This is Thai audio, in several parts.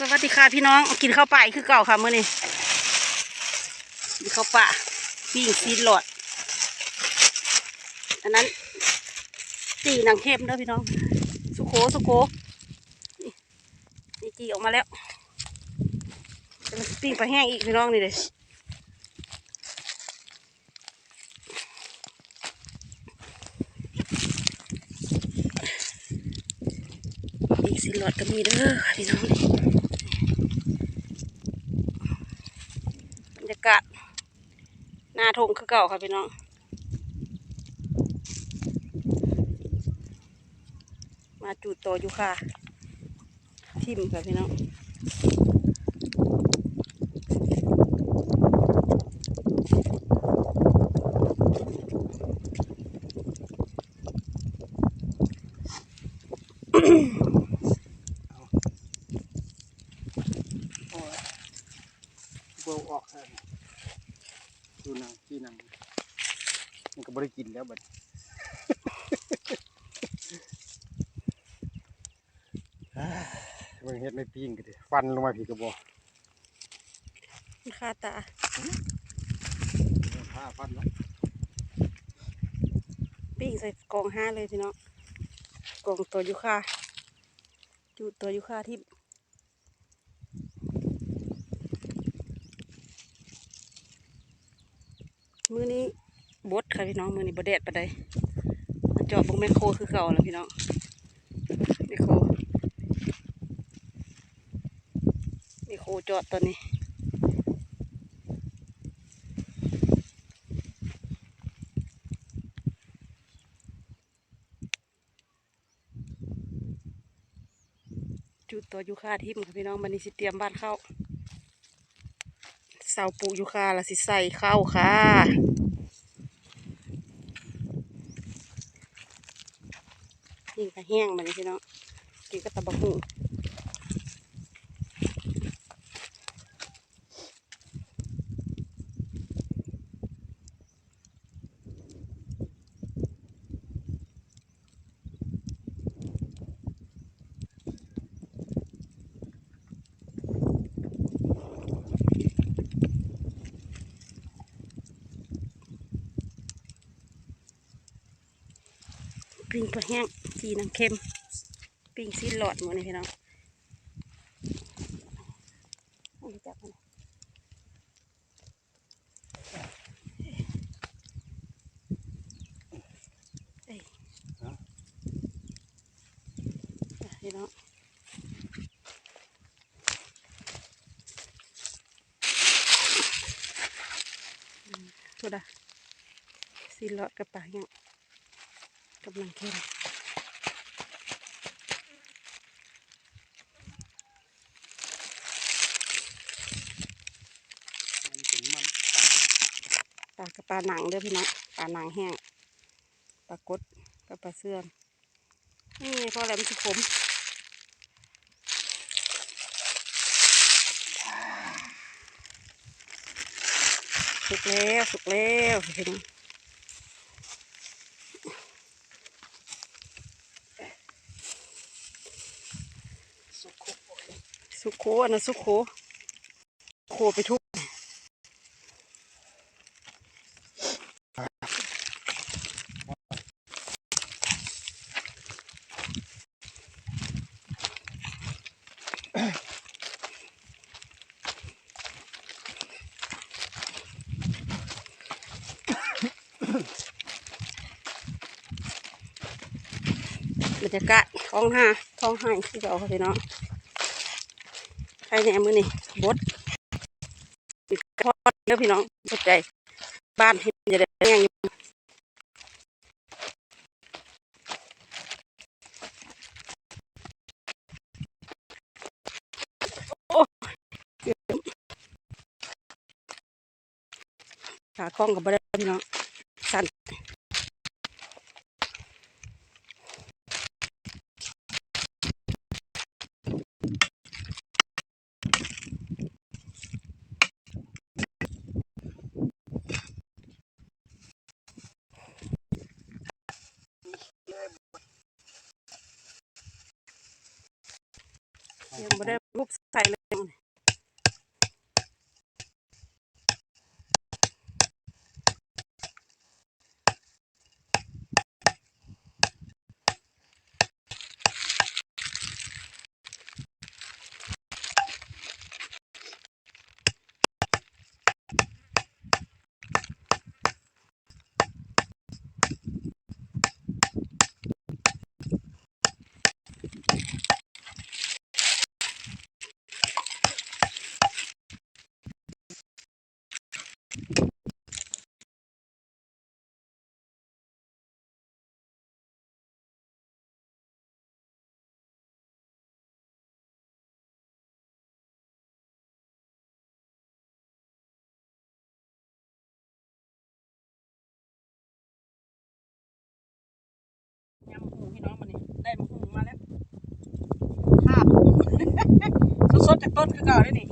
สวัสดีค่ะพี่น้องกินข้าวป่าคือเก่าค่ะเมื้อนี้กินข้าวป่าปิ้งซีหลอด อันนั้นจีหนังเข้มเด้อพี่น้อง สุโขสุโขนี่จีออกมาแล้วจะมาปิ้งไปแห้งอีกพี่น้องนี่เลยปิ้งซีหลอดก็มีเด้อค่ะพี่น้องนี่ บรรยา กาศหน้าทงคือเก่าค่ะพี่น้องมาจูดโตอยู่ค่ะ ทิมค่ะพี่น้อง โอ้ยเบลออกแค่นี้ดูหนังที่หนังมันก็บริกิน แล้วบัดเบิ่งเฮ็ดไม่ปิ้งกันดิฟันลงมาผีกระบอกค่าตาผ้าฟันแล้วปิ้งใส่กล่องห้าเลยพี่น้องกล่องตัวอยู่ค่ะจูดตัวอยู่ค่ะทิมมือนี้บด ค่ะพี่น้องมือนี้บดแดดปะไดมาเจาะบงแมคโครคือเก่าแล้วพี่น้องแมคโครแมคโครเจาะตอนนี้จุดตัวยูคาทิมค่ะพี่น้องมันนี้สิเตรียมบ้านเข้าเสาปูยูคาละสิใส่เข้าค่ะนี่ก็ แห้งมันนี้พี่น้องกินก็ตะบักหุ่ง ปิ้งปลาแห้งจีนังเค็ม ปิ้งซีหลอดหมดนี่พี่น้องจับมันเอ้ยอะพี่น้องโทษนะซีเลาะกระป๋าเนี่ย กำลังเข้มมันเป็นมันปลากระปลาหนังเด้อพี่น้องปลาหนังแห้งปลากดกับปลาเสื่อมนี่พอแล้วมันจะขมสุกแล้วสุกแล้วพี่น้องสุกโค สุ โคอันนั้นสุโค โคไปทุกบรรยากาศท้องห้าท้องห้าที่เราค่ะพี่น้อง ใครแหนมือนี่บดปิดทอดเด้อพี่น้องเข้าใจ บ้านที่จะได้แรงอยู่โอ้ขากล้องกับบ่ได้พี่น้องสั่น ตึกต้นคือเก่าได้นี่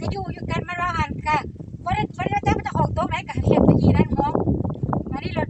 ก็อยู่อยู่กันมาว่าหันาวันนี้บ่ได้แต่มันจะของโต๊ะไหมก็เฮ็ดไปอีนั่นของมานนี้รถ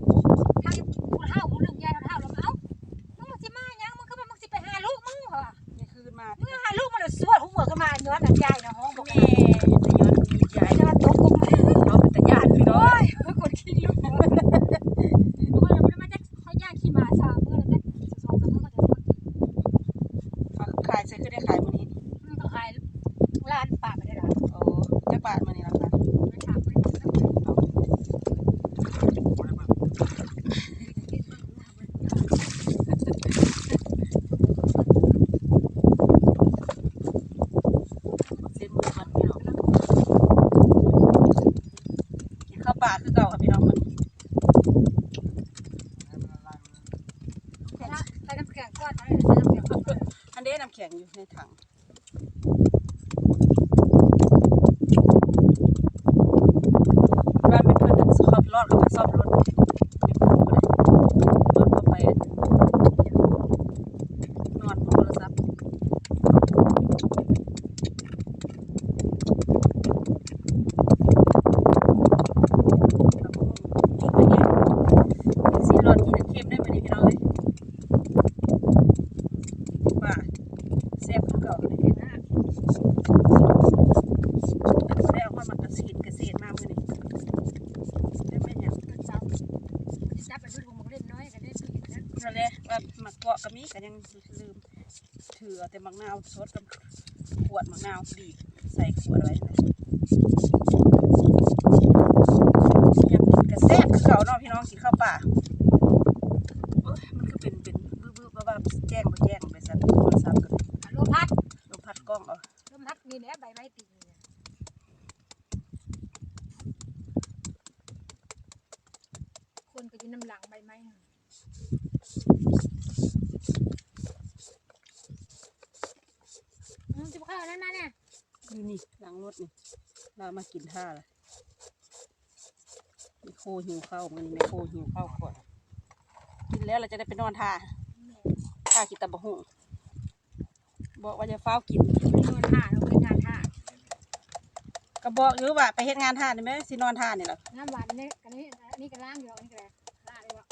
ใส่ขวดไว้ยังกินกระแซบเขาเนาะพี่น้องกินข้าว มากินท่าละไม่โคหิวข้าวมันไม่โคหิวข้าวก่อน กินแล้วเราจะได้ไปนอนท่าท่ากินตะบะหงบอกว่าจะเฝ้ากินนอนท่าเราไปงานท่าก็บอกอยู่ว่าไปเห็นงานท่าได้ไหมสินอนท่านี่หรอน้นหวานนี่กันนี้กันล่างอยู่นี่กันล่างเลยวะ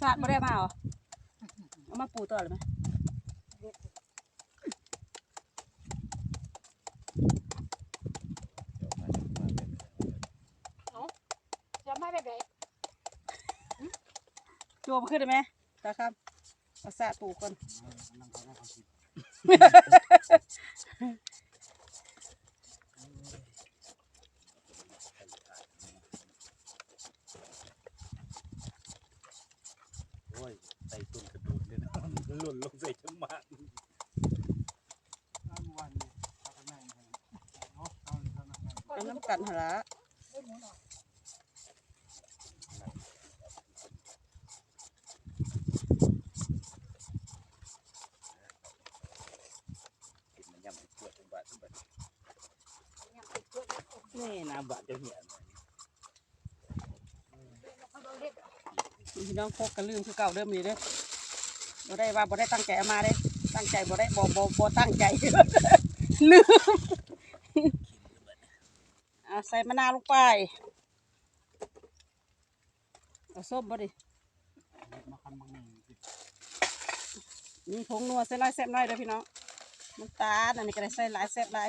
สาดมาได้มาเหรอเอามาปูต่อเลยไหม โยมขึ้นได้ไหมตาครับเอาสาดปูก่อนนั่งเขาได้ความคิดโอ้ยใส่ต้นกระโดดเลยนะมันหล่นลงใส่จังหวะเอาวันนี้เอาไปไหนเนาะเอาเลยเอาเลยเอาเลยเอาน้ำกันหนละ กินมันยำให้ปวดจังหวะจังหวะ นี่น้ำบาดเจ้าเหี้ยพี่น้องพกกันลืมคือเก่าเดิมนี่เด้อบ่ได้ว่าบ่ได้ตั้งใจเอามาเด้ ตั้งใจบ่ได้บ่บ่บ่ตั้งใจ ลืมเอาใส่มะนาวลงไปเอาส้มบ่ดิมีผงนัวใส่หลายแซ่บน้อยเด้อพี่น้องน้ำตาลอันนี้ก็ได้ใส่หลายแซ่บหลาย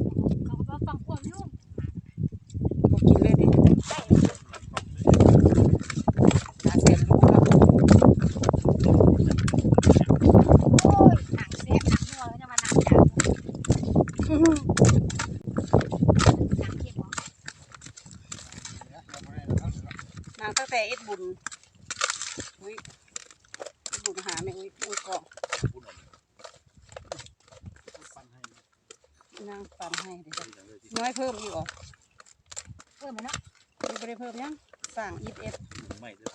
นางปั่นให้เดี๋ยวจ้ะน้อยเพิ่มอีกเหรอเพิ่มมันเนาะมีบ่ได้เพิ่มยังสั่งอีเอ็ดไม่เลย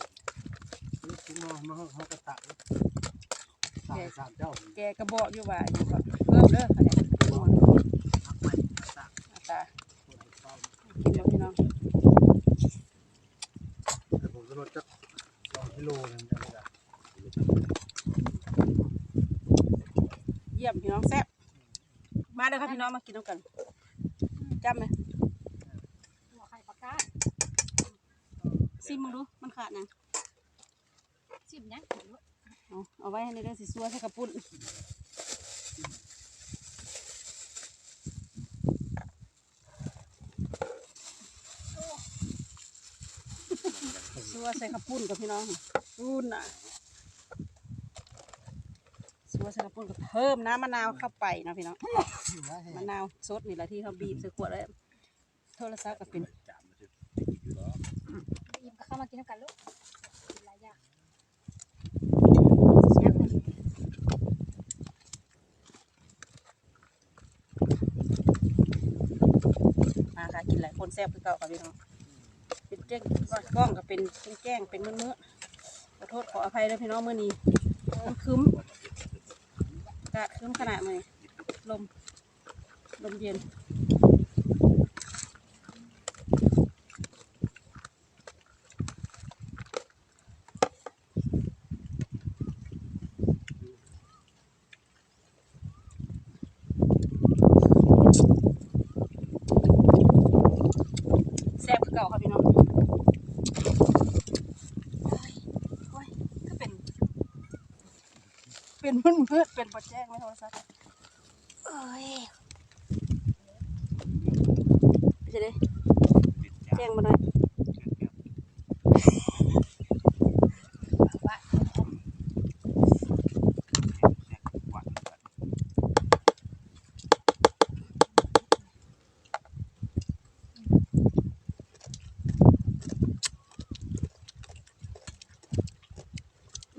ที่มามาเขากระตะสามสามเจ้าแกกระบอกอยู่ว่าอยู่ก็เพิ่มเด้ออันเนี้ยนักใหม่กระตะอาตรากินแล้วพี่น้องแต่ผมจะลดจักสองกิโลนึงจะไม่ได้ เยี่ยมพี่น้องแซ่บมาเด้อครับพี่ น้องมากินน้ำกันจำไหมหัวไข่ปลากาซิมมึงดู มันขาดยังชิมยังเอาเอาไว้ให้ในเด้อสิซัวใส่กระปุ่นซัวใส่กระปุ่นกับพี่น้องปุ่นน่ะ ซัวส่กระปุ่นก็เพิ่มน้ำมะนาวเข้าไปนะพี่น้องมะนาวสดนี่แหละที่เขาบีบใส่ขวดแล้วโทรศัพท์ก็เป็นจามมาสิอยู่แล้วอิ่มก็เข้ามากินน้ำกันลูกกินหลายอย่างมาค่ะกินหลายคนแซ่บคือเก่าค่ะพี่น้องเป็นแจ้งกล้องก็เป็นแจ้งเป็นมื้อๆขอโทษขออภัยด้วยพี่น้องมื้อนี้มันคืม กะคืมขนาดไหนลม ลมเย็นแซ่บคือเก่าค่ะพี่น้องโอ้ยโอ้ยก็เป็น เป็นมืดเป็นบดแจ้งไหมโทรศัพท์เอ้ยไปจะได้แจ้งมาหน่อย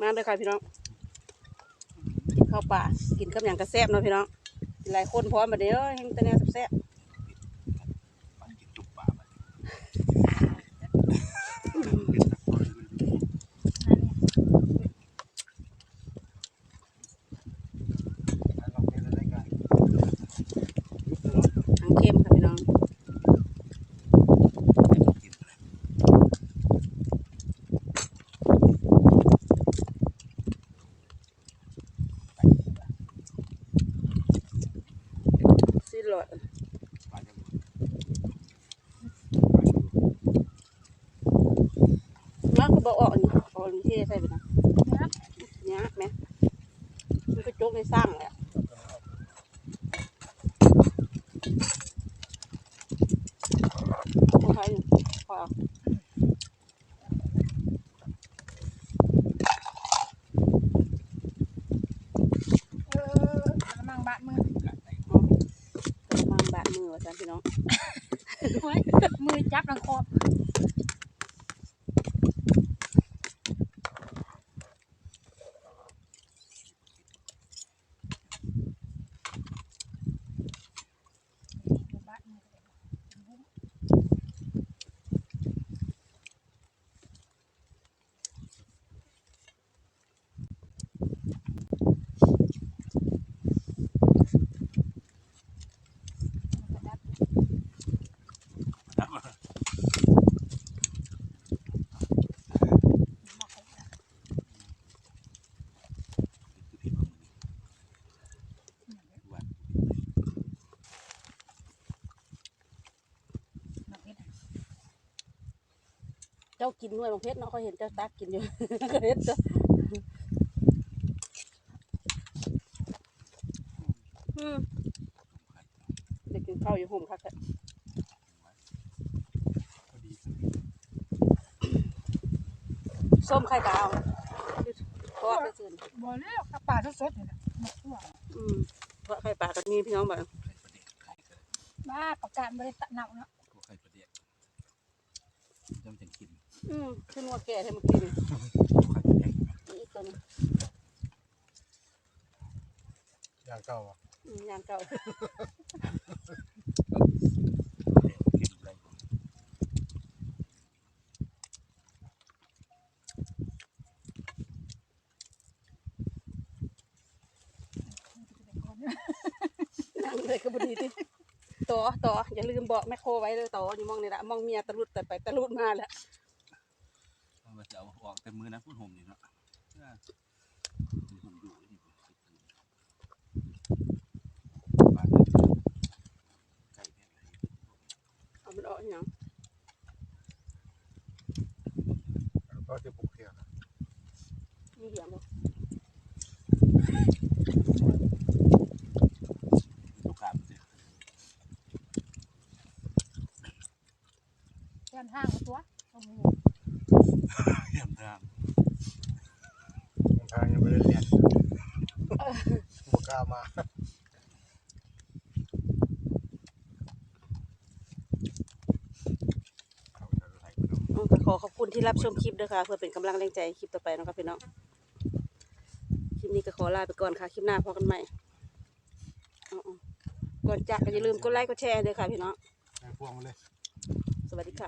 มาเลยค่ะพี่น้อง ข้าวป่ากินกับอย่างกระแซบเนาะพี่น้องหลายคนพร้อมมาเด้อเฮงแต่แนวแซบมันกินจุกปลาไป เราเป็นอะไรกัน ๆทั้งเค็มค่ะพี่น้อง เจ้ากินหน่วยบางเพชรเนาะเขาเห็นเจ้าตักกินอยู่ก็เห็นเจ้าอืมเด็กกินข้าวอยู่ห่มค่ะส้มไข่ดาวทอดไปซื่นบ่เลยหรอกกับปลาสดๆนี่แหละหมกทั่วอืมทอดไข่ปลากับมีพี่น้องแบบบ้าประกาศบ่ได้ตะเนาเนาะ พวกไข่ประเด็กจำจังกิน อืมขึ้นว่าแก่ให้มันกินพวกไข่ประเด็กอีกตัวหนึงอย่างเก่าอะอืมอย่างเก่ากินอะไรนั่งเลยก็บดีที่ต่อต่ออย่าลืมบอกแม่โคไว้เลยต่ออยู่มองนี่ละมองเมียตะลุดแต่ไปตะลุดมาแล้ว เอามาจะเอาออกแต่ มือนะพูดห่มนี่เนาะมีคนอยู่นี่บ้านไก่เนี่ยเอามันออกอหย่างก็จะปลูกเทียนมีเหี่ยมบ่ลูกค้ามันจะแก้มห้างเอาตัวเอาหมู เยี่ยมทางทางยังไม่ได้เรียนบกล้ามาขาจะไทยมันอืมก็ขอขอบคุณที่รับชมคลิปด้วยค่ะ เพื่อเป็นกำลังแรงใจคลิปต่อไปนะครับพี่น้อง คลิปนี้ก็ขอลาไปก่อนค่ะ คลิปหน้าพอกันใหม่อ๋อๆก่อนจากก็อย่าลืมกดไลค์กดแชร์ด้วยค่ะพี่น้องในพวงมาเลย สวัสดีค่ะ